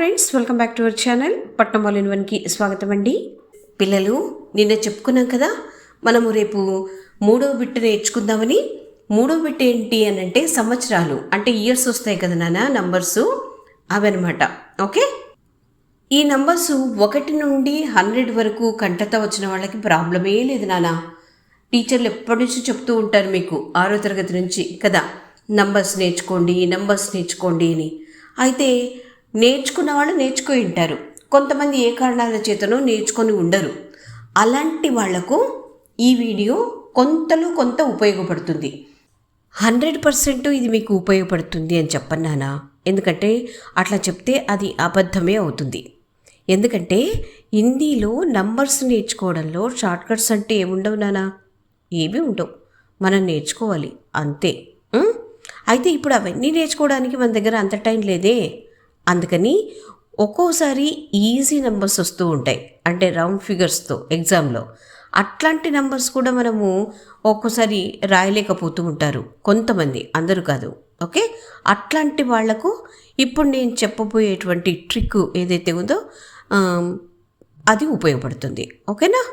Friends welcome back to our channel పట్నం వాళ్ళ వన్కి స్వాగతం అండి. పిల్లలు నిన్న చెప్పుకున్నాం కదా మనము రేపు మూడో బిట్ నేర్చుకుందామని. మూడో బిట్ ఏంటి అని అంటే సంవత్సరాలు అంటే ఇయర్స్ వస్తాయి కదా నాన్న నంబర్స్ అవన్నమాట ఓకే? ఈ నంబర్స్ ఒకటి నుండి హండ్రెడ్ వరకు కంటత వచ్చిన వాళ్ళకి ప్రాబ్లమే లేదు నాన్న. టీచర్లు ఎప్పటి నుంచి చెప్తూ ఉంటారు మీకు ఆరో తరగతి నుంచి కదా నంబర్స్ నేర్చుకోండి నంబర్స్ నేర్చుకోండి అని. అయితే నేర్చుకున్న వాళ్ళు నేర్చుకుని ఉంటారు. కొంతమంది ఏ కారణాల చేతనో నేర్చుకొని ఉండరు. అలాంటి వాళ్ళకు ఈ వీడియో కొంతలో కొంత ఉపయోగపడుతుంది. హండ్రెడ్ పర్సెంట్ ఇది మీకు ఉపయోగపడుతుంది అని చెప్పన్నానా? ఎందుకంటే అట్లా చెప్తే అది అబద్ధమే అవుతుంది. ఎందుకంటే హిందీలో నంబర్స్ నేర్చుకోవడంలో షార్ట్కట్స్ అంటే ఏముండవు నానా? ఏమీ ఉండవు. మనం నేర్చుకోవాలి. అంతే. అయితే ఇప్పుడు అవన్నీ నేర్చుకోవడానికి మన దగ్గర అంత టైం లేదే. అందుకని ఒక్కోసారి ఈజీ నెంబర్స్ వస్తూ ఉంటాయి. అంటే రౌండ్ ఫిగర్స్తో ఎగ్జామ్లో. అట్లాంటి నెంబర్స్ కూడా మనము ఒక్కోసారి రాయలేకపోతూ ఉంటారు. కొంతమంది అందరూ కాదు. ఓకే? అట్లాంటి వాళ్ళకు ఇప్పుడు నేను చెప్పబోయేటువంటి ట్రిక్ ఏదైతే ఉందో అది ఉపయోగపడుతుంది. ఓకేనా?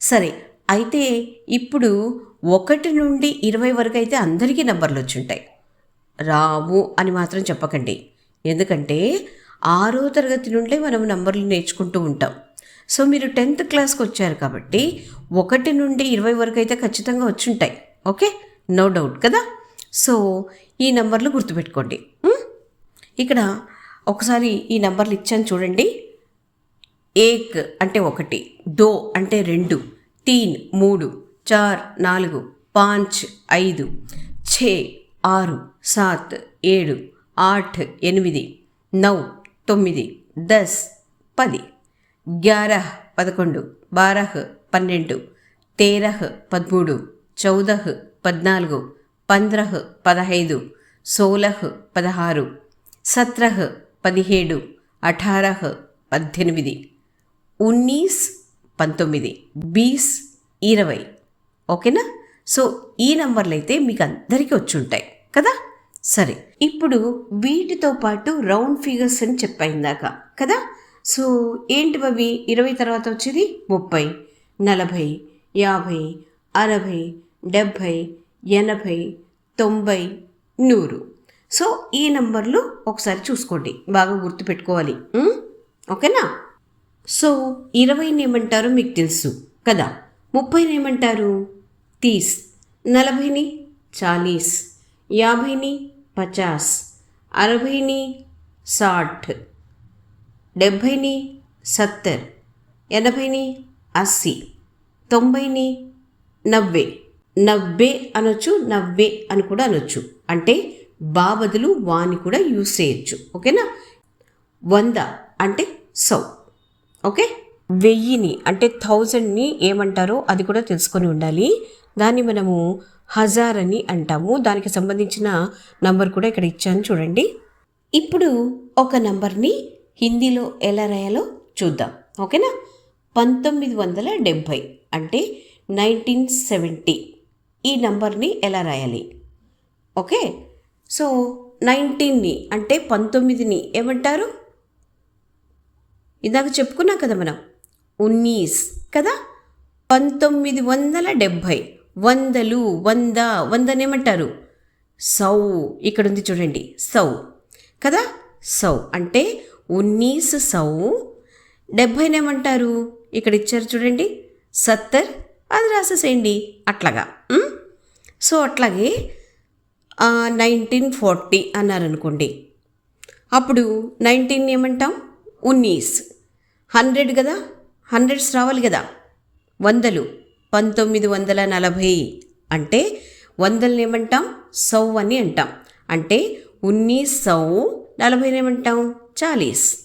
సరే. అయితే ఇప్పుడు ఒకటి నుండి ఇరవై వరకు అయితే అందరికీ నెంబర్లు వచ్చి ఉంటాయి. రావు అని మాత్రం చెప్పకండి. ఎందుకంటే ఆరో తరగతి నుండే మనం నంబర్లు నేర్చుకుంటూ ఉంటాం. సో మీరు టెన్త్ క్లాస్కి వచ్చారు కాబట్టి ఒకటి నుండి ఇరవై వరకు అయితే ఖచ్చితంగా వచ్చి ఉంటాయి ఓకే? నో డౌట్ కదా? సో ఈ నంబర్లు గుర్తుపెట్టుకోండి. ఇక్కడ ఒకసారి ఈ నంబర్లు ఇచ్చాను చూడండి. ఏక్ అంటే ఒకటి దో అంటే రెండు తీన్ మూడు చార్ నాలుగు పాంచ్ ఐదు ఛే ఆరు సాత్ ఏడు ఆఠ్ ఎనిమిది నౌ తొమ్మిది దస్ పది. గ్యారహ్ పదకొండు బారహ్ పన్నెండు తేరహ్ పదమూడు చౌదహ్ పద్నాలుగు పంద్రహ్ పదహైదు సోలహ్ పదహారు సత్రహ్ పదిహేడు అఠారహ్ పద్దెనిమిది. ఉన్నీస్ పంతొమ్మిది బీస్ ఇరవై. ఓకేనా? సో ఈ నంబర్లు అయితే మీకు అందరికీ వచ్చి ఉంటాయి కదా? సరే ఇప్పుడు వీటితో పాటు రౌండ్ ఫిగర్స్ అని చెప్పాయిందాక కదా? సో ఏంటి అవి ఇరవై తర్వాత వచ్చేది ముప్పై నలభై యాభై అరవై డెబ్భై ఎనభై తొంభై నూరు. సో ఈ నంబర్లు ఒకసారి చూసుకోండి బాగా గుర్తుపెట్టుకోవాలి. ఓకేనా? సో ఇరవైని ఏమంటారు మీకు తెలుసు కదా? ముప్పైని ఏమంటారు తీస్. నలభైని? చాలీస్. యాభైని? పచాస్. అరవైని సాఠ్ డెబ్భైని సత్తర్. ఎనభైని అస్సీ. తొంభైని నవ్వే. నవ్వే అనొచ్చు నవ్వే అని కూడా అనొచ్చు. అంటే బా బదులు వాని కూడా యూజ్ చేయొచ్చు. ఓకేనా? వంద అంటే సౌ. ఓకే? వెయ్యిని అంటే థౌజండ్ని ఏమంటారో అది కూడా తెలుసుకొని ఉండాలి. దాన్ని మనము హజార్ అని అంటాము. దానికి సంబంధించిన నంబర్ కూడా ఇక్కడ ఇచ్చాను చూడండి. ఇప్పుడు ఒక నంబర్ని హిందీలో ఎలా రాయాలో చూద్దాం. ఓకేనా? పంతొమ్మిది వందల డెబ్భై అంటే నైన్టీన్ సెవెంటీ. ఈ నంబర్ని ఎలా రాయాలి? ఓకే? సో నైన్టీన్ని అంటే పంతొమ్మిదిని ఏమంటారు? ఇందాక చెప్పుకున్నాం కదా మనం. ఉన్నీస్ కదా? పంతొమ్మిది వందల డెబ్భై. వందలు వంద వందనేమంటారు సౌ. ఇక్కడ ఉంది చూడండి. సౌ. కదా? సౌ. అంటే ఉన్నీస్ సౌ. డెబ్భైనేమంటారు ఇక్కడ ఇచ్చారు చూడండి. సత్తర్. అది రాసేసేయండి. అట్లాగా. సో అట్లాగే నైన్టీన్ ఫార్టీ అన్నారనుకోండి. అప్పుడు నైన్టీన్ ఏమంటాం? ఉన్నీస్. హండ్రెడ్ కదా? హండ్రెడ్స్ రావాలి కదా? వందలు. పంతొమ్మిది వందల నలభై అంటే వందలని ఏమంటాం? సౌ అని అంటాం. అంటే ఉన్ని సౌ నలభైని ఏమంటాం? చాలీస్.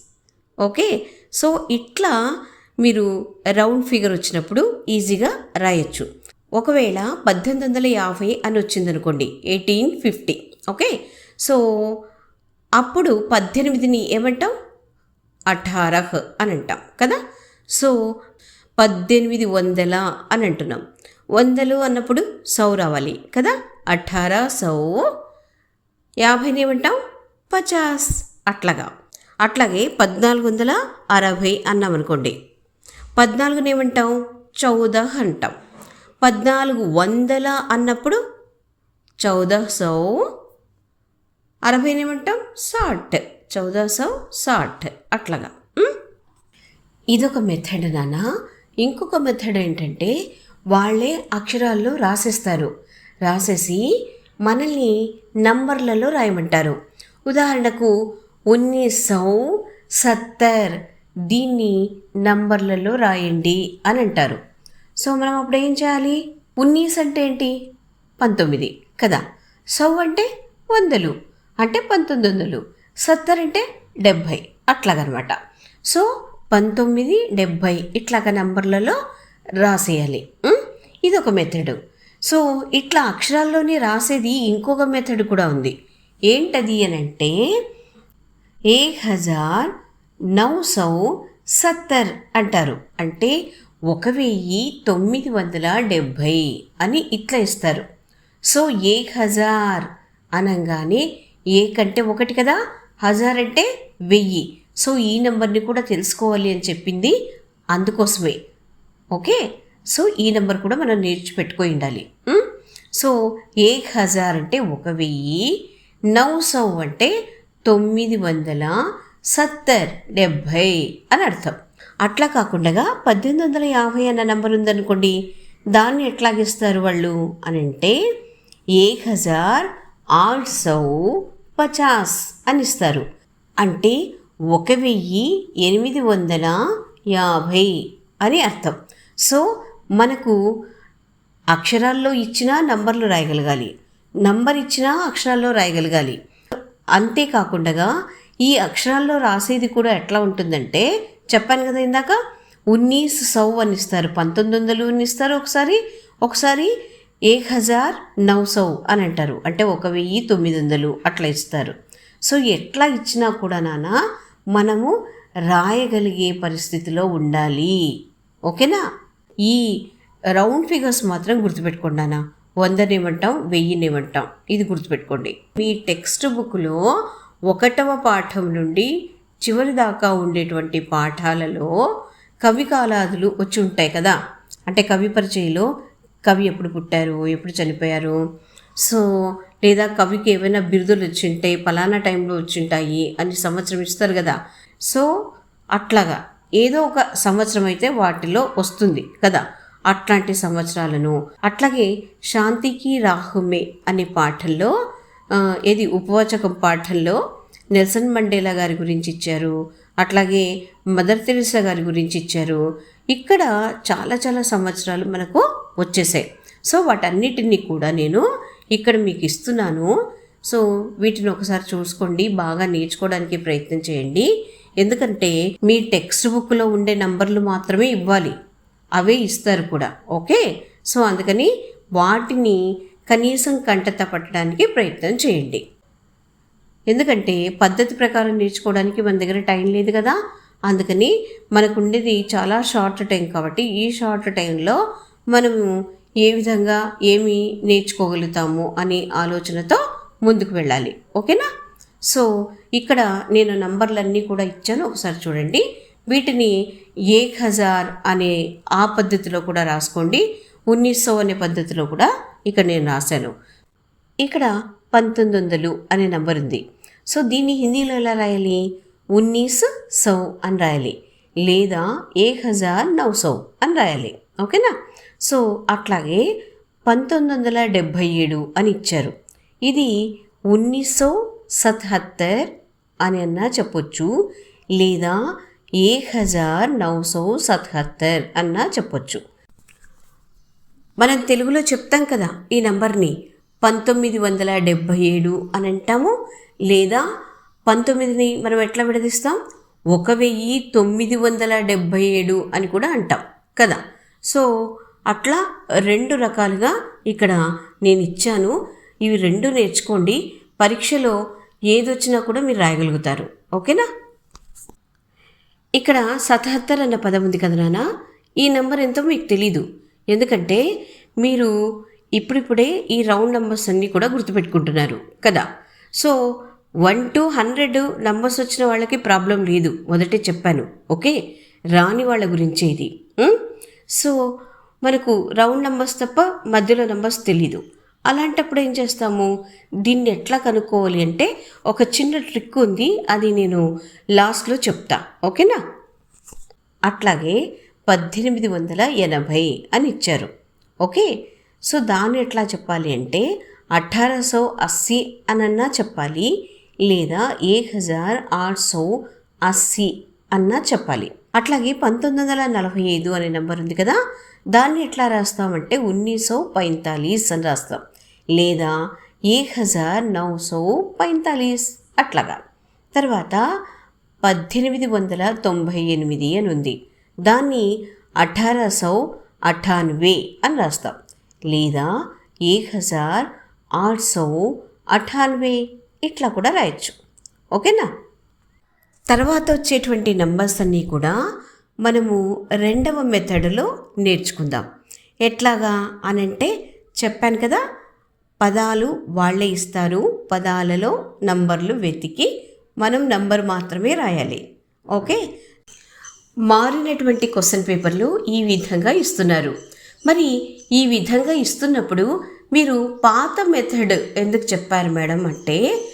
ఓకే? సో ఇట్లా మీరు రౌండ్ ఫిగర్ వచ్చినప్పుడు ఈజీగా రాయొచ్చు. ఒకవేళ పద్దెనిమిది వందల యాభై అని వచ్చిందనుకోండి ఎయిటీన్ ఫిఫ్టీ. ఓకే? సో అప్పుడు పద్దెనిమిదిని ఏమంటాం? అఠారహ్ అని అంటాం. కదా? సో పద్దెనిమిది వందల అని అంటున్నాం. వందలు అన్నప్పుడు సౌ రావాలి కదా? అఠారా సౌ యాభైని ఏమంటాం? పచాస్. అట్లాగా. అట్లాగే పద్నాలుగు వందల అరవై అన్నాం అనుకోండి. పద్నాలుగుని ఏమంటాం? చౌదహ అంటాం. పద్నాలుగు వందల అన్నప్పుడు చౌదహ సౌ అరవైని ఏమంటాం? సాట్. చౌదహ సౌ సాట్. అట్లాగా. ఇదొక మెథడ్ నాన్న. ఇంకొక మెథడ్ ఏంటంటే వాళ్ళే అక్షరాల్లో రాసేస్తారు. రాసేసి మనల్ని నంబర్లలో రాయమంటారు. ఉదాహరణకు ఉన్నీస్ సౌ సత్తర్ దీన్ని నంబర్లలో రాయండి అని అంటారు సో మనం అప్పుడు ఏం చేయాలి? ఉన్నీస్ అంటే ఏంటి? పంతొమ్మిది కదా? సౌ అంటే వందలు అంటే పంతొమ్మిది వందలు సత్తర్ అంటే డెబ్భై అట్లాగనమాట. సో పంతొమ్మిది డెబ్భై ఇట్లాగ నంబర్లలో రాసేయాలి. ఇది ఒక మెథడు. సో ఇట్లా అక్షరాల్లోనే రాసేది ఇంకొక మెథడ్ కూడా ఉంది. ఏంటది అని అంటే ఏక్ హజార్ నౌ సౌ సత్తర్ అంటారు. అంటే ఒక వెయ్యి తొమ్మిది వందల డెబ్భై అని ఇట్లా ఇస్తారు. సో ఏక్ హజార్ అనగానే ఏక్ అంటే ఒకటి కదా? హజార్ అంటే వెయ్యి. సో ఈ నెంబర్ని కూడా తెలుసుకోవాలి అని చెప్పింది అందుకోసమే. ఓకే? సో ఈ నెంబర్ కూడా మనం నేర్చిపెట్టుకొని ఉండాలి. సో ఏక్ హజార్ అంటే ఒక వెయ్యి నౌ సౌ అంటే తొమ్మిది వందల సత్తర్ డెబ్భై అని అర్థం. అట్లా కాకుండా పద్దెనిమిది వందల యాభై అన్న నెంబర్ ఉందనుకోండి దాన్ని ఎట్లాగిస్తారు వాళ్ళు అని అంటే ఏక్ హజార్ ఆల్సౌ పచాస్ అని ఇస్తారు అంటే ఒక వెయ్యి ఎనిమిది వందల యాభై అని అర్థం. సో మనకు అక్షరాల్లో ఇచ్చినా నంబర్లు రాయగలగాలి. నంబర్ ఇచ్చినా అక్షరాల్లో రాయగలగాలి. అంతేకాకుండా ఈ అక్షరాల్లో రాసేది కూడా ఎట్లా ఉంటుందంటే చెప్పాను కదా ఇందాక ఉన్నీస్ సౌ అని ఇస్తారు. పంతొమ్మిది వందలు అని ఇస్తారు ఒకసారి ఒకసారి ఏక్ హజార్ నౌ సౌ అని అంటారు. అంటే ఒక వెయ్యి తొమ్మిది వందలు అట్లా ఇస్తారు. సో ఎట్లా ఇచ్చినా కూడా నాన్న మనము రాయగలిగే పరిస్థితిలో ఉండాలి. ఓకేనా? ఈ రౌండ్ ఫిగర్స్ మాత్రం గుర్తుపెట్టుకోండానా వందనేమంటాం వెయ్యినేమంటాం ఇది గుర్తుపెట్టుకోండి. మీ టెక్స్ట్ బుక్లో ఒకటవ పాఠం నుండి చివరి దాకా ఉండేటువంటి పాఠాలలో కవి కాలాదులు వచ్చి ఉంటాయి కదా. అంటే కవి పరిచయలో కవి ఎప్పుడు పుట్టారు ఎప్పుడు చనిపోయారు సో లేదా కవికి ఏమైనా బిరుదులు వచ్చింటాయి ఫలానా టైంలో వచ్చింటాయి అని సంవత్సరం ఇస్తారు కదా. సో అట్లాగా ఏదో ఒక సంవత్సరం అయితే వాటిలో వస్తుంది కదా అట్లాంటి సంవత్సరాలను. అట్లాగే శాంతికి రాహుమే అనే పాఠంలో ఏది ఉపవాచకం పాఠంలో నెల్సన్ మండేలా గారి గురించి ఇచ్చారు. అట్లాగే మదర్ తెరిసా గారి గురించి ఇచ్చారు. ఇక్కడ చాలా చాలా సంవత్సరాలు మనకు వచ్చేసాయి. సో వాటన్నిటిని కూడా నేను ఇక్కడ మీకు ఇస్తున్నాను. సో వీటిని ఒకసారి చూసుకోండి. బాగా నేర్చుకోవడానికి ప్రయత్నం చేయండి. ఎందుకంటే మీ టెక్స్ట్ బుక్లో ఉండే నంబర్లు మాత్రమే ఇవ్వాలి. అవే ఇస్తారు కూడా. ఓకే? సో అందుకని వాటిని కనీసం కంటత పట్టడానికి ప్రయత్నం చేయండి. ఎందుకంటే పద్ధతి ప్రకారం నేర్చుకోవడానికి మన దగ్గర టైం లేదు కదా. అందుకని మనకు ఉండేది చాలా షార్ట్ టైం కాబట్టి ఈ షార్ట్ టైంలో మనము ఏ విధంగా ఏమి నేర్చుకోగలుగుతాము అనే ఆలోచనతో ముందుకు వెళ్ళాలి. ఓకేనా? సో ఇక్కడ నేను నంబర్లన్నీ కూడా ఇచ్చాను. ఒకసారి చూడండి. వీటిని ఏక్ హజార్ అనే ఆ పద్ధతిలో కూడా రాసుకోండి. ఉన్నీసో అనే పద్ధతిలో కూడా ఇక్కడ నేను రాశాను. ఇక్కడ పంతొమ్మిది వందలు అనే నంబర్ ఉంది. సో దీన్ని హిందీలో ఎలా రాయాలి? ఉన్నీస్ సౌ అని రాయాలి. లేదా ఏక్ హజార్ నౌ సౌ అని రాయాలి. ఓకేనా? సో అట్లాగే పంతొమ్మిది వందల డెబ్భై ఏడు అని ఇచ్చారు. ఇది ఉన్నీసో సత్హత్తర్ అని అన్నా చెప్పొచ్చు లేదా ఏక్ హజార్ నౌసో సత్హత్తర్ అన్నా చెప్పొచ్చు. మనం తెలుగులో చెప్తాం కదా ఈ నంబర్ని పంతొమ్మిది వందల డెబ్భై ఏడు అని అంటాము లేదా పంతొమ్మిదిని మనం ఎట్లా విడదీస్తాం? ఒక వెయ్యి తొమ్మిది వందల డెబ్భై ఏడు అని కూడా అంటాం కదా. సో అట్లా రెండు రకాలుగా ఇక్కడ నేను ఇచ్చాను ఇవి రెండు నేర్చుకోండి. పరీక్షలో ఏదొచ్చినా కూడా మీరు రాయగలుగుతారు. ఓకేనా? ఇక్కడ సతహత్తర్ అన్న పదం ఉంది కదా నాన్న? ఈ నెంబర్ ఎంతో మీకు తెలీదు. ఎందుకంటే మీరు ఇప్పుడిప్పుడే ఈ రౌండ్ నెంబర్స్ అన్నీ కూడా గుర్తుపెట్టుకుంటున్నారు కదా. So one two hundred numbers వచ్చిన వాళ్ళకి ప్రాబ్లం లేదు. మొదటే చెప్పాను. ఓకే? రాని వాళ్ళ గురించి ఇది సో మనకు రౌండ్ నంబర్స్ తప్ప మధ్యలో నంబర్స్ తెలీదు. అలాంటప్పుడు ఏం చేస్తాము? దీన్ని ఎట్లా కనుక్కోవాలి అంటే ఒక చిన్న ట్రిక్ ఉంది అది నేను లాస్ట్లో చెప్తా. ఓకేనా? అట్లాగే పద్దెనిమిది వందల ఎనభై అని ఇచ్చారు. ఓకే? సో దాన్ని ఎట్లా చెప్పాలి అంటే అఠారసో అస్సీ అనన్నా చెప్పాలి లేదా ఏక్ హజార్ ఆరు సో అస్సీ అన్నా చెప్పాలి. అట్లాగే పంతొమ్మిది వందల నలభై ఐదు అనే నెంబర్ ఉంది కదా దాన్ని ఎట్లా రాస్తామంటే ఉన్నీసో పైంతాలీస్ అని రాస్తాం. లేదా ఏక్ హజార్ నౌ సో పైంతాలీస్ అట్లాగా. తర్వాత పద్దెనిమిది వందల తొంభై ఎనిమిది అని ఉంది. దాన్ని అఠారా సౌ అఠాన్వే అని రాస్తాం. లేదా ఏక్ హజార్ ఆట్ సౌ అఠాన్వే ఇట్లా కూడా రాయొచ్చు. ఓకేనా? తర్వాత వచ్చేటువంటి నంబర్స్ అన్నీ కూడా మనము రెండవ మెథడ్లో నేర్చుకుందాం. ఎట్లాగా అనంటే చెప్పాను కదా పదాలు వాళ్ళే ఇస్తారు పదాలలో నంబర్లు వెతికి మనం నంబర్ మాత్రమే రాయాలి. ఓకే? మారినటువంటి క్వశ్చన్ పేపర్లు ఈ విధంగా ఇస్తున్నారు. మరి ఈ విధంగా ఇస్తున్నప్పుడు మీరు పాత మెథడ్ ఎందుకు చెప్పారు మేడం అంటే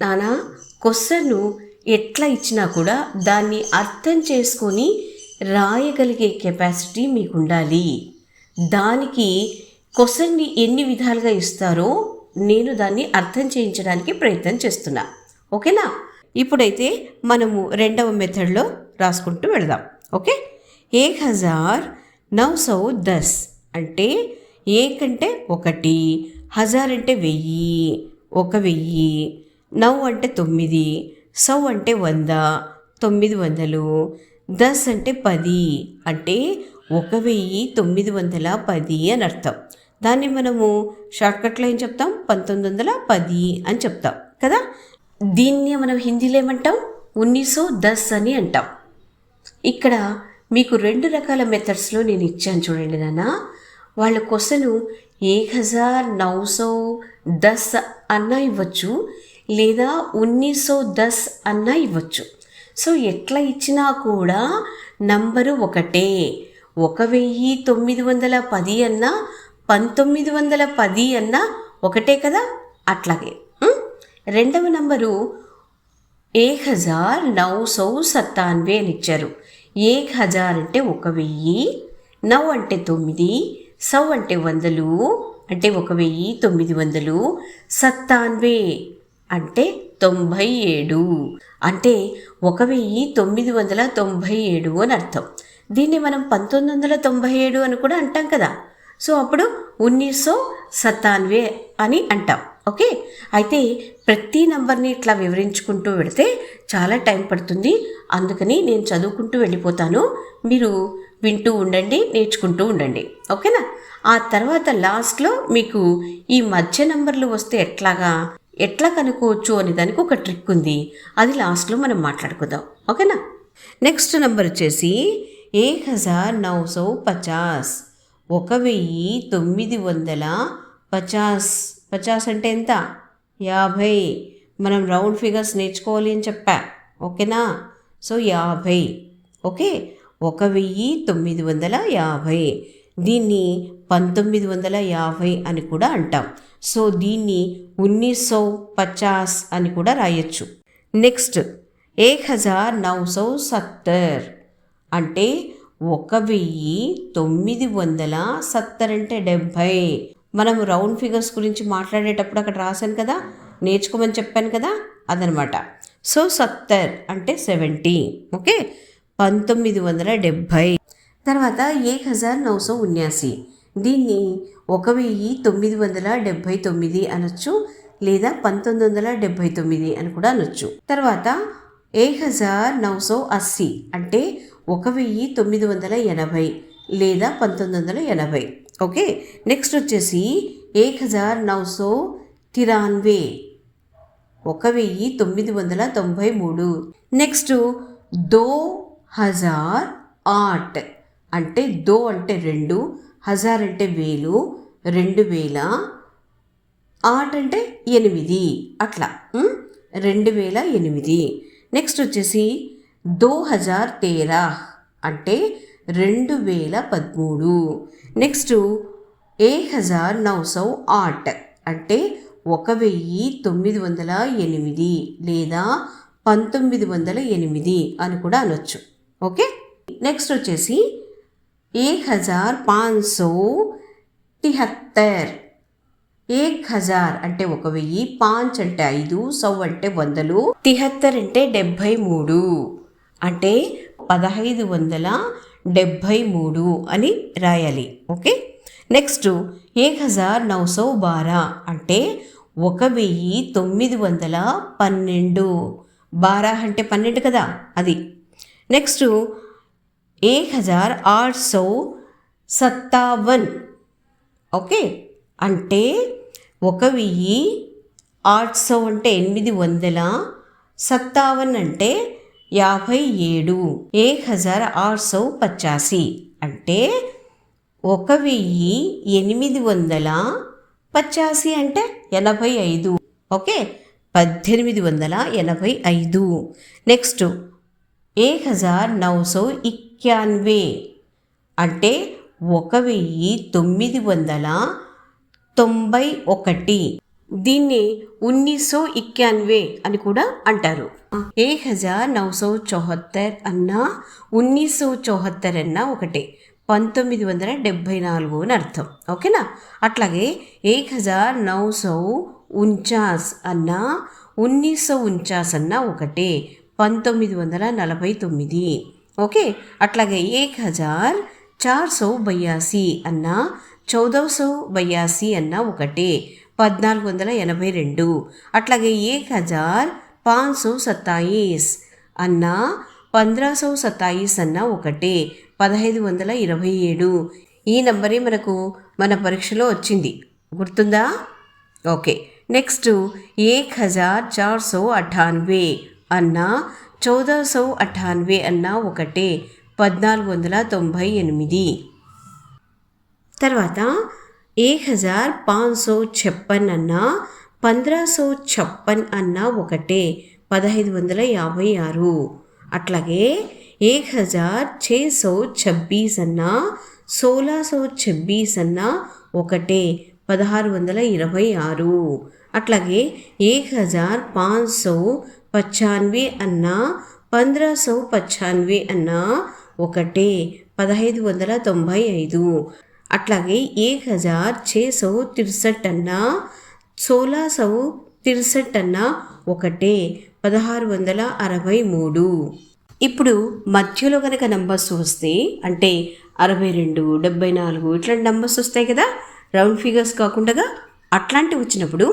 నానా క్వశ్చన్ ఎట్లా ఇచ్చినా కూడా దాన్ని అర్థం చేసుకొని రాయగలిగే కెపాసిటీ మీకు ఉండాలి దానికి క్వశ్చన్ని ఎన్ని విధాలుగా ఇస్తారో నేను దాన్ని అర్థం చేయించడానికి ప్రయత్నం చేస్తున్నా. ఓకేనా? ఇప్పుడైతే మనము రెండవ మెథడ్లో రాసుకుంటూ వెళదాం. ఓకే? ఏక్ హజార్ నవ్ సౌ దస్ అంటే ఏక్ అంటే ఒకటి హజార్ అంటే వెయ్యి ఒక వెయ్యి నవ్ అంటే తొమ్మిది సౌ అంటే వంద తొమ్మిది వందలు దస్ అంటే పది అంటే ఒక వెయ్యి తొమ్మిది వందల పది అని అర్థం. దాన్ని మనము షార్ట్కట్లో ఏం చెప్తాం? పంతొమ్మిది వందల పది అని చెప్తాం కదా? దీన్ని మనం హిందీలో ఏమంటాం? ఉన్నీసో దస్ అని అంటాం. ఇక్కడ మీకు రెండు రకాల మెథడ్స్లో నేను ఇచ్చాను చూడండి నాన్న. వాళ్ళ కొసను ఏక్ హజార్ నౌ సో దస్ అన్నా ఇవ్వచ్చు. లేదా ఉన్నీసో దస్ అన్నా ఇవ్వచ్చు. సో ఎట్లా ఇచ్చినా కూడా నంబరు ఒకటే. ఒక వెయ్యి తొమ్మిది వందల పది అన్నా పంతొమ్మిది వందల పది అన్నా ఒకటే కదా? అట్లాగే రెండవ నంబరు ఏక్ హజార్ నౌ సౌ సత్తాన్వే అని ఇచ్చారు. ఏక్ హజార్ అంటే ఒక వెయ్యి నౌ అంటే తొమ్మిది సౌ అంటే వందలు అంటే ఒక వెయ్యి తొమ్మిది వందలు సత్తాన్వే. అంటే తొంభై ఏడు అంటే ఒక వెయ్యి తొమ్మిది వందల తొంభై ఏడు అని అర్థం. దీన్ని మనం పంతొమ్మిది వందల తొంభై ఏడు అని కూడా అంటాం కదా. సో అప్పుడు ఉన్నీసో సత్తాన్వే అని అంటాం. ఓకే? అయితే ప్రతి నంబర్ని ఇట్లా వివరించుకుంటూ వెడితే చాలా టైం పడుతుంది. అందుకని నేను చదువుకుంటూ వెళ్ళిపోతాను. మీరు వింటూ ఉండండి నేర్చుకుంటూ ఉండండి. ఓకేనా? ఆ తర్వాత లాస్ట్లో మీకు ఈ మధ్య నంబర్లు వస్తే ఎట్లాగా? ఎట్లా కనుక్కోవచ్చు అనే దానికి ఒక ట్రిక్ ఉంది. అది లాస్ట్లో మనం మాట్లాడుకుందాం. ఓకేనా? నెక్స్ట్ నెంబర్ వచ్చేసి ఏక్ హజార్ నౌ సౌ పచాస్ ఒక వెయ్యి తొమ్మిది వందల పచాస్. పచాస్ అంటే ఎంత? యాభై. మనం రౌండ్ ఫిగర్స్ నేర్చుకోవాలి అని చెప్పా. ఓకేనా? సో యాభై. ఓకే? ఒక వెయ్యి తొమ్మిది వందల యాభై. దీన్ని పంతొమ్మిది వందల యాభై అని కూడా అంటాం. సో దీన్ని ఉన్నీసో పచాస్ అని కూడా రాయొచ్చు. నెక్స్ట్ ఏక్ హజార్ నౌ సౌ సత్తర్ అంటే ఒక వెయ్యి తొమ్మిది వందల సత్తర్ అంటే డెబ్భై. మనం రౌండ్ ఫిగర్స్ గురించి మాట్లాడేటప్పుడు అక్కడ రాశాను కదా నేర్చుకోమని చెప్పాను కదా అదనమాట. సో సత్తర్ అంటే సెవెంటీ. ఓకే? పంతొమ్మిది వందల డెబ్భై. తర్వాత ఏక్ హజార్ నౌ సో ఉన్యాసి. దీన్ని ఒక వెయ్యి తొమ్మిది వందల డెబ్భై తొమ్మిది అనొచ్చు లేదా పంతొమ్మిది వందల డెబ్భై తొమ్మిది అని కూడా అనొచ్చు. తర్వాత ఏక్ హజార్ నౌ అస్సీ అంటే ఒక వెయ్యి తొమ్మిది వందల ఎనభై లేదా పంతొమ్మిది వందల ఎనభై. ఓకే నెక్స్ట్ వచ్చేసి ఏక్ హజార్ నౌ తిరాన్వే ఒక వెయ్యి తొమ్మిది వందల తొంభై మూడు. నెక్స్ట్ దో హజార్ ఆట్ అంటే దో అంటే రెండు హజార్ అంటే వేలు రెండు వేల ఆట్ అంటే ఎనిమిది అట్లా. రెండు వేల ఎనిమిది. నెక్స్ట్ వచ్చేసి దో హజార్ తేరా అంటే రెండు వేల పదమూడు. నెక్స్ట్ ఏ హజార్ నౌసౌ ఆట్ అంటే ఒక వెయ్యి తొమ్మిది వందల ఎనిమిది లేదా పంతొమ్మిది వందల ఎనిమిది అని కూడా అనొచ్చు. ఓకే? నెక్స్ట్ వచ్చేసి एक हजार पाँच सौ తిహత్తర్ ఏక్ హజార్ అంటే ఒక వెయ్యి పాంచ్ అంటే ఐదు సౌ అంటే వందలు తిహత్తర్ అంటే డెబ్భై మూడు అంటే పదహైదు వందల డెబ్భై మూడు అని రాయాలి ఓకే నెక్స్ట్ ఏక్ హజార్ నౌ సౌ బారా అంటే ఒక వెయ్యి తొమ్మిది వందల పన్నెండు బారా అంటే పన్నెండు కదా అది నెక్స్ట్ એક హజార్ ఆరుసో సత్తావన్. ఓకే. అంటే ఒక వెయ్యి ఆరుసో అంటే ఎనిమిది వందల సత్తావన్ అంటే యాభై ఏడు. ఏక్ హజార్ ఆరుసో పచ్చాసి. అంటే ఒక వెయ్యి ఎనిమిది వందల పచ్చాసి అంటే ఎనభై ఐదు. ఓకే. పద్దెనిమిది వందల ఎనభై ఐదు. నెక్స్ట్ ఏక్ హజార్ నౌ సో క్యాన్వే అంటే ఒక వెయ్యి తొమ్మిది వందల తొంభై ఒకటి. దీన్ని ఉన్నీసో ఇక్యాన్వే అని కూడా అంటారు. ఏక్ హజార్ నవసో చౌహత్తర్ అన్న ఉన్నీసో చౌహత్తర్ అన్న ఒకటే. పంతొమ్మిది వందల డెబ్భై నాలుగు అని అర్థం. ఓకేనా? అట్లాగే ఏక్ హజార్ నౌ ఉంచాస్ అన్నా ఉన్నీసో ఉంచాస్ అన్న ఒకటే. పంతొమ్మిది వందల నలభై తొమ్మిది. ఓకే అట్లాగే ఏక్ హజార్ చార్ సౌ బయాసి అన్న చౌదవ సౌ బయాసి అన్న ఒకటే పద్నాలుగు వందల ఎనభై రెండు. అట్లాగే ఏక్ హజార్ పాంచ్ సౌ సత్తాయిస్ అన్న పంద్రా సౌ సత్తాయిస్ అన్న ఒకటే పదహైదు వందల ఇరవై ఏడు. ఈ నంబరే మనకు మన పరీక్షలో వచ్చింది. గుర్తుందా? ఓకే నెక్స్ట్ ఏక్ హజార్ చార్ సో అఠాన్వే అన్న చౌదా సౌ అఠాన్వే అన్న ఒకటే పద్నాలుగు వందల తొంభై ఎనిమిది. తర్వాత ఏక్ హజార్ పాంచ్ సో ఛప్పన్ అన్న పంద్రా సో ఛప్పన్ అన్న ఒకటే పదహైదు వందల యాభై ఆరు. అట్లాగే ఏక్ హజార్ ఛే సో ఛబ్బీస్ అన్న సోలా సో ఛబ్బీస్ అన్న ఒకటే పదహారు వందల ఇరవై ఆరు. అట్లాగే ఏక్ హజార్ పాంచ్ సో పచ్చాన్వే అన్నా పంద్రా సౌ పచ్చాన్వే అన్నా ఒకటే పదహైదు వందల తొంభై ఐదు అట్లాగే ఏక్ హజార్ ఛే సౌ తిర్సట్ అన్నా సోలా సౌ తిర్సట్ అన్నా ఒకటే పదహారు వందల అరవై మూడు ఇప్పుడు మధ్యలో కనుక నంబర్స్ వస్తే అంటే అరవై రెండు డెబ్బై నాలుగు ఇట్లాంటి నంబర్స్ వస్తాయి కదా? రౌండ్ ఫిగర్స్ కాకుండా అట్లాంటివి వచ్చినప్పుడు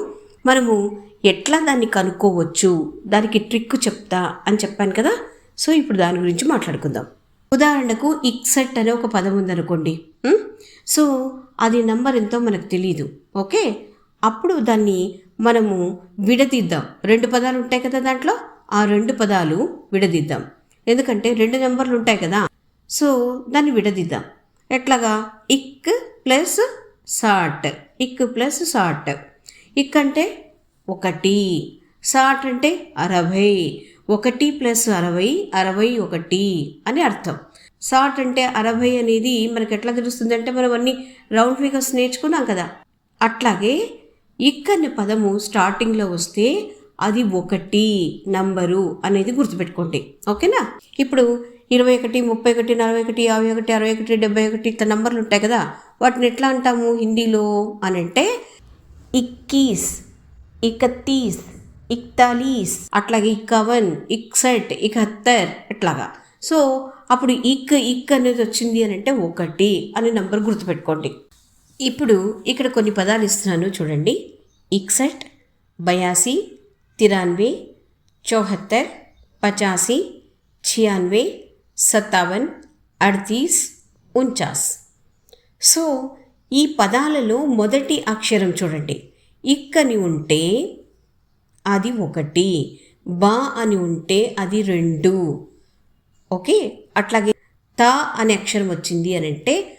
మనము ఎట్లా దాన్ని కనుక్కోవచ్చు? దానికి ట్రిక్ చెప్తా అని చెప్పాను కదా? సో ఇప్పుడు దాని గురించి మాట్లాడుకుందాం. ఉదాహరణకు ఇక్సెట్ అనే ఒక పదం ఉందనుకోండి. సో అది నంబర్ ఎంతో మనకు తెలియదు ఓకే? అప్పుడు దాన్ని మనము విడదీద్దాం. రెండు పదాలు ఉంటాయి కదా దాంట్లో? ఆ రెండు పదాలు విడదీద్దాం. ఎందుకంటే రెండు నెంబర్లు ఉంటాయి కదా? సో దాన్ని విడదీద్దాం. ఎట్లాగా? ఇక్ ప్లస్ సాట్. ఇక్ ప్లస్ సాట్. ఇక్ అంటే ఒకటి సాట్ అంటే అరవై ఒకటి ప్లస్ అరవై అరవై ఒకటి అని అర్థం. సాట్ అంటే అరవై అనేది మనకి ఎట్లా తెలుస్తుంది అంటే మనం అన్ని రౌండ్ ఫిగర్స్ నేర్చుకున్నాం కదా. అట్లాగే ఇక్ అనే పదము స్టార్టింగ్లో వస్తే అది ఒకటి నంబరు అనేది గుర్తుపెట్టుకోండి. ఓకేనా? ఇప్పుడు ఇరవై ఒకటి ముప్పై ఒకటి నలభై ఒకటి యాభై ఒకటి అరవై ఒకటి డెబ్బై ఒకటి ఇట్లా నంబర్లు ఉంటాయి కదా. వాటిని ఎట్లా అంటాము హిందీలో అని అంటే ఇక్కీస్ ఇకత్తీస్ ఇక్తాలీస్ అట్లాగే ఇక్కవన్ ఇక్సెట్ ఇకత్తర్ ఇట్లాగా సో అప్పుడు ఇక్ ఇక్ అనేది వచ్చింది అని అంటే ఒకటి అనే నంబర్ గుర్తుపెట్టుకోండి ఇప్పుడు ఇక్కడ కొన్ని పదాలు ఇస్తున్నాను చూడండి ఇక్సెట్ బయాసి తిరాన్వే చౌహత్తర్ పచాసి छियानवे సత్తావన్ అడ్తీస్ ఉంచాస్ సో ఈ పదాలలో మొదటి అక్షరం చూడండి. ఇక్ అని ఉంటే అది ఒకటి బా అని ఉంటే అది రెండు. ఓకే? అట్లాగే త అనే అక్షరం వచ్చింది అని అంటే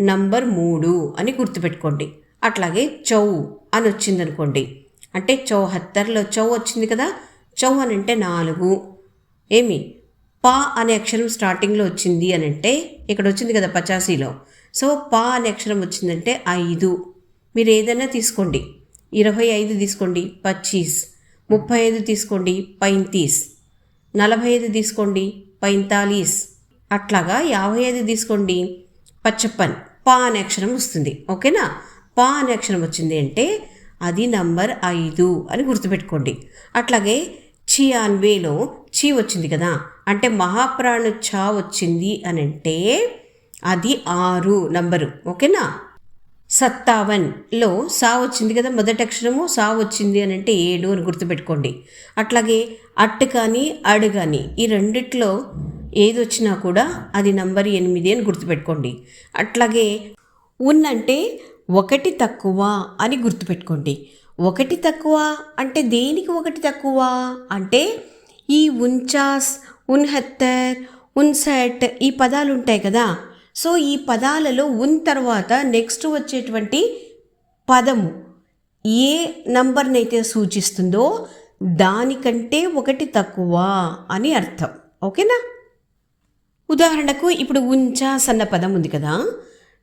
నంబర్ మూడు అని గుర్తుపెట్టుకోండి. అట్లాగే చౌ అని వచ్చింది అనుకోండి అంటే చౌహత్తర్లో చౌ వచ్చింది కదా? చౌ అని అంటే నాలుగు. ఏమి? పా అనే అక్షరం స్టార్టింగ్లో వచ్చింది అని అంటే ఇక్కడ వచ్చింది కదా పచాసీలో. సో పా అనే అక్షరం వచ్చిందంటే ఐదు. మీరు ఏదైనా తీసుకోండి. ఇరవై ఐదు తీసుకోండి పచ్చీస్. ముప్పై ఐదు తీసుకోండి పైంతీస్. నలభై ఐదు తీసుకోండి పైంతాలీస్. అట్లాగా యాభై ఐదు తీసుకోండి పచ్చప్పన్. పా అనే అక్షరం వస్తుంది ఓకేనా? పా అనే అక్షరం వచ్చింది అంటే అది నంబర్ ఐదు అని గుర్తుపెట్టుకోండి. అట్లాగే చియాన్వేలో చీ వచ్చింది కదా అంటే మహాప్రాణు ఛా వచ్చింది అని అంటే అది ఆరు నంబరు. ఓకేనా? సత్తావన్లో సా వచ్చింది కదా మొదటి అక్షరము సా వచ్చింది అని అంటే ఏడు అని గుర్తుపెట్టుకోండి. అట్లాగే అట్టు కానీ అడు కానీ ఈ రెండిట్లో ఏది వచ్చినా కూడా అది నంబర్ ఎనిమిది అని గుర్తుపెట్టుకోండి. అట్లాగే ఉన్ అంటే ఒకటి తక్కువ అని గుర్తుపెట్టుకోండి. ఒకటి తక్కువ అంటే దేనికి ఒకటి తక్కువ? అంటే ఈ ఉంచాస్ ఉన్హత్తర్ ఉన్సెట్ ఈ పదాలు ఉంటాయి కదా సో ఈ పదాలలో ఉన్ తర్వాత నెక్స్ట్ వచ్చేటువంటి పదము ఏ నంబర్నైతే సూచిస్తుందో దానికంటే ఒకటి తక్కువ అని అర్థం. ఓకేనా? ఉదాహరణకు ఇప్పుడు ఉంచాస్ అన్న పదం ఉంది కదా.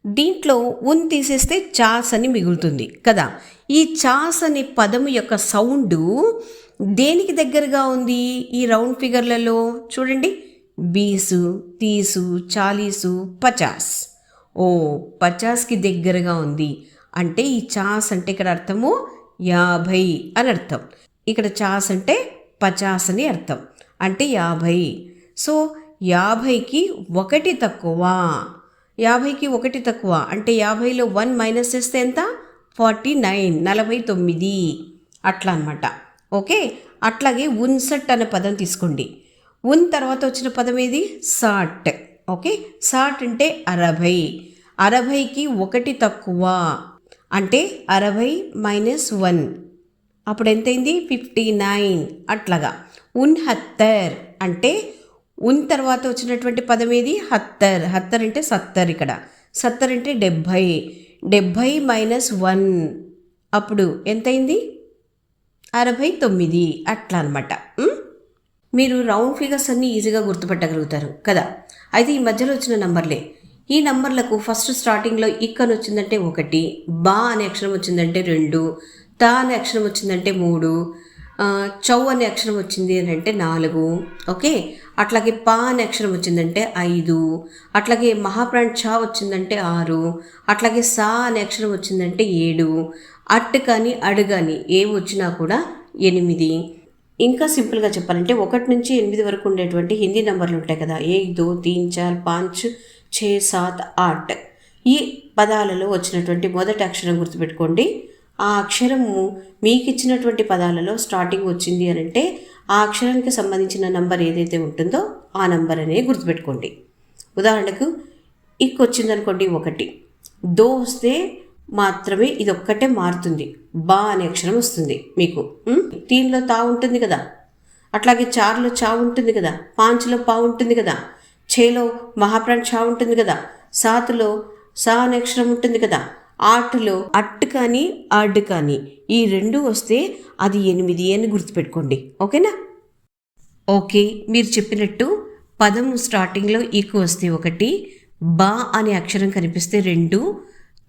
దీంట్లో ఉన్ తీసేస్తే చాస్ అని మిగులుతుంది కదా. ఈ చాస్ అనే పదము యొక్క సౌండ్ దేనికి దగ్గరగా ఉంది ఈ రౌండ్ ఫిగర్లలో? చూడండి. బీసు తీసు చాలీసు పచాస్. ఓ పచాస్కి దగ్గరగా ఉంది. అంటే ఈ చాస్ అంటే ఇక్కడ అర్థము యాభై అని అర్థం. ఇక్కడ చాస్ అంటే పచాస్ అని అర్థం. అంటే యాభై. సో యాభైకి ఒకటి తక్కువ. యాభైకి ఒకటి తక్కువ. అంటే యాభైలో వన్ మైనస్ చేస్తే ఎంత? ఫార్టీ నైన్ నలభై తొమ్మిది. అట్లా అనమాట ఓకే? అట్లాగే ఉన్సట్ అనే పదం తీసుకోండి. ఉన్ తర్వాత వచ్చిన పదం ఏది? సాట్. ఓకే? సాట్ అంటే అరవై. అరవైకి ఒకటి తక్కువ. అంటే అరవై మైనస్ వన్. అప్పుడు ఎంతైంది? Fifty nine. అట్లాగా. ఉన్ హత్తర్. అంటే ఉన్ తర్వాత వచ్చినటువంటి పదం ఏది? హత్తర్. హత్తర్ అంటే సత్తర్ ఇక్కడ. సత్తర్ అంటే డెబ్భై. డెబ్భై మైనస్ వన్. అప్పుడు ఎంతైంది? అరవై తొమ్మిది. అట్లా అనమాట మీరు రౌండ్ ఫిగర్స్ అన్నీ ఈజీగా గుర్తుపట్టగలుగుతారు. కదా? అయితే ఈ మధ్యలో వచ్చిన నంబర్లే. ఈ నంబర్లకు ఫస్ట్ స్టార్టింగ్లో ఇక్కను వచ్చిందంటే ఒకటి బా అనే అక్షరం వచ్చిందంటే రెండు త అనే అక్షరం వచ్చిందంటే మూడు చౌ అనే అక్షరం వచ్చింది అని అంటే నాలుగు ఓకే? అట్లాగే పా అనే అక్షరం వచ్చిందంటే ఐదు అట్లాగే మహాప్రాణ్ ఛా వచ్చిందంటే ఆరు అట్లాగే సా అనే అక్షరం వచ్చిందంటే ఏడు అట్ కానీ అడు కానీ ఏవి వచ్చినా కూడా ఎనిమిది. ఇంకా సింపుల్గా చెప్పాలంటే ఒకటి నుంచి ఎనిమిది వరకు ఉండేటువంటి హిందీ నెంబర్లు ఉంటాయి కదా. ఏక్ దో తీన్ చార్ పాంచ్ ఛే సాత్ ఆట్. ఈ పదాలలో వచ్చినటువంటి మొదటి అక్షరం గుర్తుపెట్టుకోండి. ఆ అక్షరము మీకు ఇచ్చినటువంటి పదాలలో స్టార్టింగ్ వచ్చింది అని అంటే ఆ అక్షరానికి సంబంధించిన నంబర్ ఏదైతే ఉంటుందో ఆ నంబర్ అనేది గుర్తుపెట్టుకోండి. ఉదాహరణకు ఇక్ వచ్చిందనుకోండి ఒకటి. దో వస్తే మాత్రమే ఇది ఒక్కటే మారుతుంది. బా అనే అక్షరం వస్తుంది మీకు. తీన్లో తా ఉంటుంది కదా? అట్లాగే చార్లో చా ఉంటుంది కదా? పాంచ్లో పా ఉంటుంది కదా? చేలో మహాప్రాణ్ చా ఉంటుంది కదా? సాతులో సా అనే అక్షరం ఉంటుంది కదా? ఆటలో అట్టు కానీ అడ్డు కానీ ఈ రెండు వస్తే అది ఎనిమిది అని గుర్తుపెట్టుకోండి. ఓకేనా? ఓకే మీరు చెప్పినట్టు పదం స్టార్టింగ్లో ఈకు వస్తే ఒకటి బా అనే అక్షరం కనిపిస్తే రెండు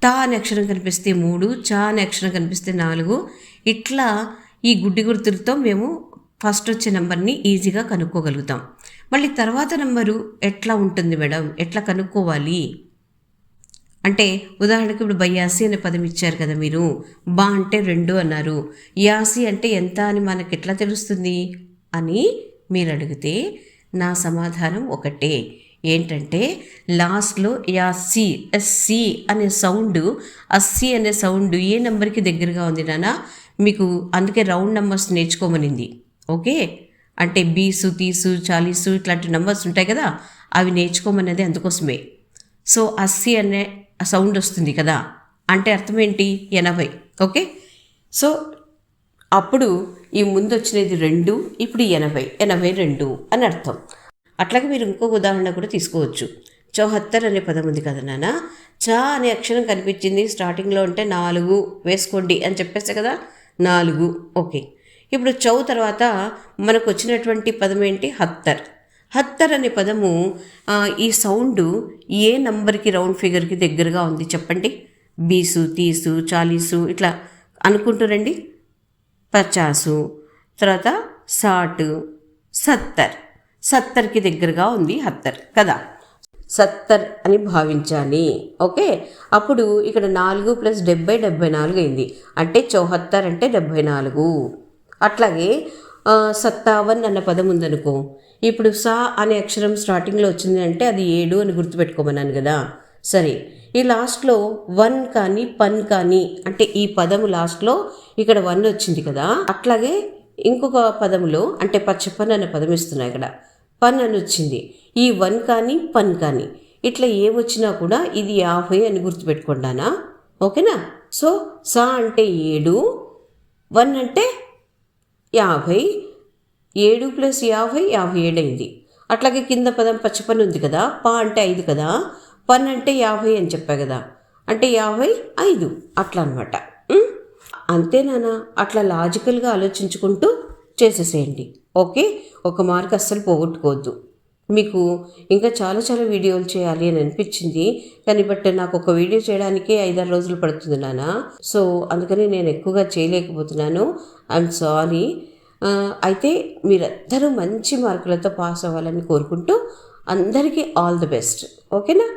తా అనే అక్షరం కనిపిస్తే మూడు చా అనే అక్షరం కనిపిస్తే నాలుగు. ఇట్లా ఈ గుడ్డి గుర్తులతో మేము ఫస్ట్ వచ్చే నెంబర్ని ఈజీగా కనుక్కోగలుగుతాం. మళ్ళీ తర్వాత నెంబరు ఎట్లా ఉంటుంది మేడం? ఎట్లా కనుక్కోవాలి? అంటే ఉదాహరణకు ఇప్పుడు బయ్యాసి అనే పదం ఇచ్చారు కదా మీరు. బా అంటే రెండు అన్నారు. యాసి అంటే ఎంత అని మనకి ఎట్లా తెలుస్తుంది? అని మీరు అడిగితే నా సమాధానం ఒకటే. ఏంటంటే లాస్ట్లో యాసి ఎస్సి అనే సౌండ్ అస్సి అనే సౌండ్ ఏ నెంబర్కి దగ్గరగా ఉంది నాన్న? మీకు అందుకే రౌండ్ నెంబర్స్ నేర్చుకోమనింది. ఓకే? అంటే బీసు తీసు చాలీసు ఇట్లాంటి నెంబర్స్ ఉంటాయి కదా అవి నేర్చుకోమనేది అందుకోసమే. సో అస్సి అనే సౌండ్ వస్తుంది కదా. అంటే అర్థం ఏంటి? ఎనభై. ఓకే? సో అప్పుడు ఈ ముందు వచ్చినది రెండు ఇప్పుడు ఎనభై. ఎనభై రెండు అని అర్థం. అట్లాగే మీరు ఇంకొక ఉదాహరణ కూడా తీసుకోవచ్చు. చౌహత్తర్ అనే పదం ఉంది కదా నాన్న? చా అనే అక్షరం కనిపించింది. స్టార్టింగ్లో ఉంటే నాలుగు వేసుకోండి అని చెప్పేస్తే కదా? నాలుగు. ఓకే. ఇప్పుడు చౌ తర్వాత మనకు వచ్చినటువంటి పదం ఏంటి? హత్తర్. హత్తర్ అనే పదము ఈ సౌండ్ ఏ నంబర్కి రౌండ్ ఫిగర్కి దగ్గరగా ఉంది చెప్పండి? బీసు తీసు చాలీసు ఇట్లా అనుకుంటారండి పచాసు. తర్వాత సాటు సత్తర్. సత్తర్కి దగ్గరగా ఉంది హత్తర్ కదా? సత్తర్ అని భావించాలి. ఓకే? అప్పుడు ఇక్కడ నాలుగు ప్లస్ డెబ్బై డెబ్బై నాలుగు అయింది. అంటే చౌహత్తర్ అంటే డెబ్బై నాలుగు. అట్లాగే సత్తావన్ అన్న పదం ఉందనుకో. ఇప్పుడు సా అనే అక్షరం స్టార్టింగ్లో వచ్చింది అంటే అది ఏడు అని గుర్తుపెట్టుకోమన్నాను కదా. సరే. ఈ లాస్ట్లో వన్ కానీ పన్ కానీ అంటే ఈ పదము లాస్ట్లో ఇక్కడ వన్ వచ్చింది కదా. అట్లాగే ఇంకొక పదములో అంటే పచ్చపన్ అనే పదం ఇస్తున్నాయి ఇక్కడ. పన్ అని వచ్చింది ఈ వన్ కానీ పన్ కానీ. ఇట్లా ఏమొచ్చినా కూడా ఇది యాభై అని గుర్తుపెట్టుకుంటానా ఓకేనా? సో సా అంటే ఏడు వన్ అంటే యాభై ఏడు ప్లస్ యాభై యాభై ఏడు అయింది అట్లాగే కింద పదం పచ్చపని ఉంది కదా పా అంటే ఐదు కదా పన్ అంటే యాభై అని చెప్పా కదా అంటే యాభై ఐదు అట్లా అనమాట అంతేనానా అట్లా లాజికల్గా ఆలోచించుకుంటూ చేసేసేయండి. ఓకే? ఒక మార్క్ అస్సలు పోగొట్టుకోవద్దు. మీకు ఇంకా చాలా చాలా వీడియోలు చేయాలి అని అనిపించింది. కానీ బట్ నాకు ఒక వీడియో చేయడానికే ఐదారు రోజులు పడుతుంది నాన్న. సో అందుకని నేను ఎక్కువగా చేయలేకపోతున్నాను. ఐఎమ్ సారీ అయితే మీరందరూ మంచి మార్కులతో పాస్ అవ్వాలని కోరుకుంటూ అందరికీ ఆల్ ది బెస్ట్. ఓకేనా?